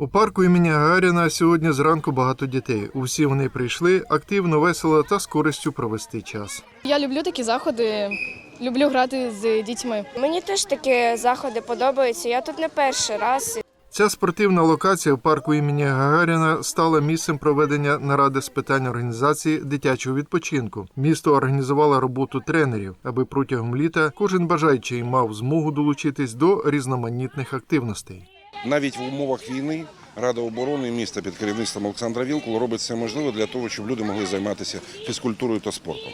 У парку імені Гагаріна сьогодні зранку багато дітей. Усі вони прийшли активно, весело та з користю провести час. Я люблю такі заходи, люблю грати з дітьми. Мені теж такі заходи подобаються. Я тут не перший раз. Ця спортивна локація в парку імені Гагаріна стала місцем проведення наради з питань організації дитячого відпочинку. Місто організувало роботу тренерів, аби протягом літа кожен бажаючий мав змогу долучитись до різноманітних активностей. Навіть в умовах війни Рада оборони міста під керівництвом Олександра Вілкула робить все можливе для того, щоб люди могли займатися фізкультурою та спортом.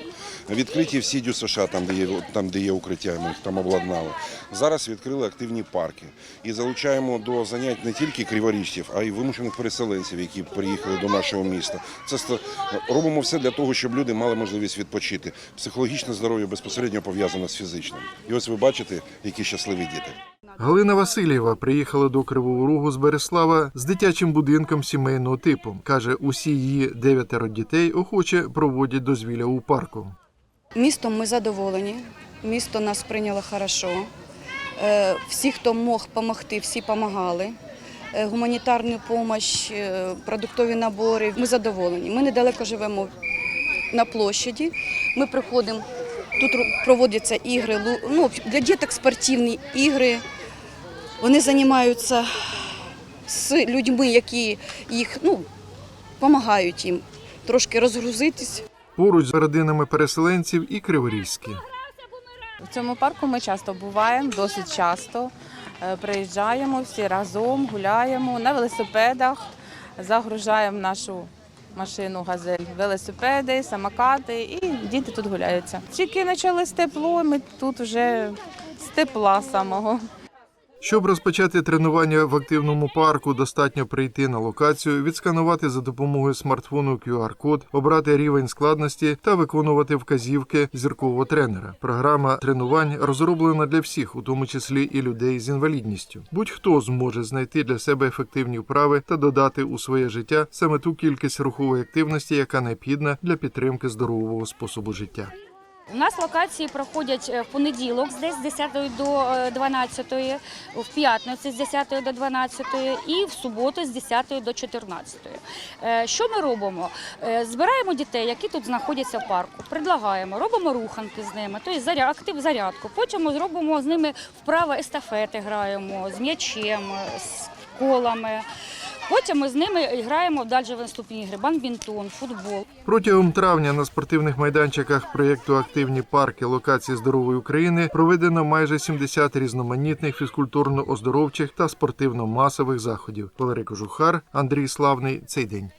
Відкриті всі дю США, там де є там, де є укриття, ми їх там обладнали. Зараз відкрили активні парки і залучаємо до занять не тільки криворіжців, а й вимушених переселенців, які приїхали до нашого міста. Це робимо все для того, щоб люди мали можливість відпочити. Психологічне здоров'я безпосередньо пов'язане з фізичним. І ось ви бачите, які щасливі діти. Галина Васильєва приїхала до Кривого Рогу з Береслава з дитячим будинком сімейного типу. каже, усі її дев'ятеро дітей охоче проводять дозвілля у парку. Містом ми задоволені. Місто нас прийняло хорошо. Е, Всі, хто мог допомогти, всі допомагали. Гуманітарну допомогу, продуктові набори. Ми задоволені. Ми недалеко живемо на площаді. Ми приходимо, тут проводяться ігри, ну, для діток спортивні ігри. Вони займаються з людьми, які їх ну, допомагають їм трошки розгрузитись. Поруч з родинами переселенців і криворізькі. В цьому парку ми часто буваємо, досить часто. Е, Приїжджаємо всі разом, гуляємо на велосипедах, загружаємо нашу машину газель велосипеди, самокати і діти тут гуляються. Тільки почалось тепло, ми тут вже з тепла самого. Щоб розпочати тренування в активному парку, достатньо прийти на локацію, відсканувати за допомогою смартфону QR-код, обрати рівень складності та виконувати вказівки зіркового тренера. Програма тренувань розроблена для всіх, у тому числі і людей з інвалідністю. Будь-хто зможе знайти для себе ефективні вправи та додати у своє життя саме ту кількість рухової активності, яка необхідна для підтримки здорового способу життя. У нас локації проходять е, в понеділок з десь з 10 до е, 12, в п'ятницю з 10 до 12 і в суботу з 10 до 14. Е, Що ми робимо? Е, Збираємо дітей, які тут знаходяться в парку, предлагаємо, робимо руханки з ними, тобто актив зарядку. Потім зробимо з ними вправи естафети, граємо з м'ячем, з колами. Потім ми з ними граємо далі в наступні ігри, бадмінтон, футбол. Протягом травня на спортивних майданчиках проєкту Активні парки локації здорової України проведено майже 70 різноманітних фізкультурно-оздоровчих та спортивно-масових заходів. Валерій Кожухар, Андрій Славний. Цей день.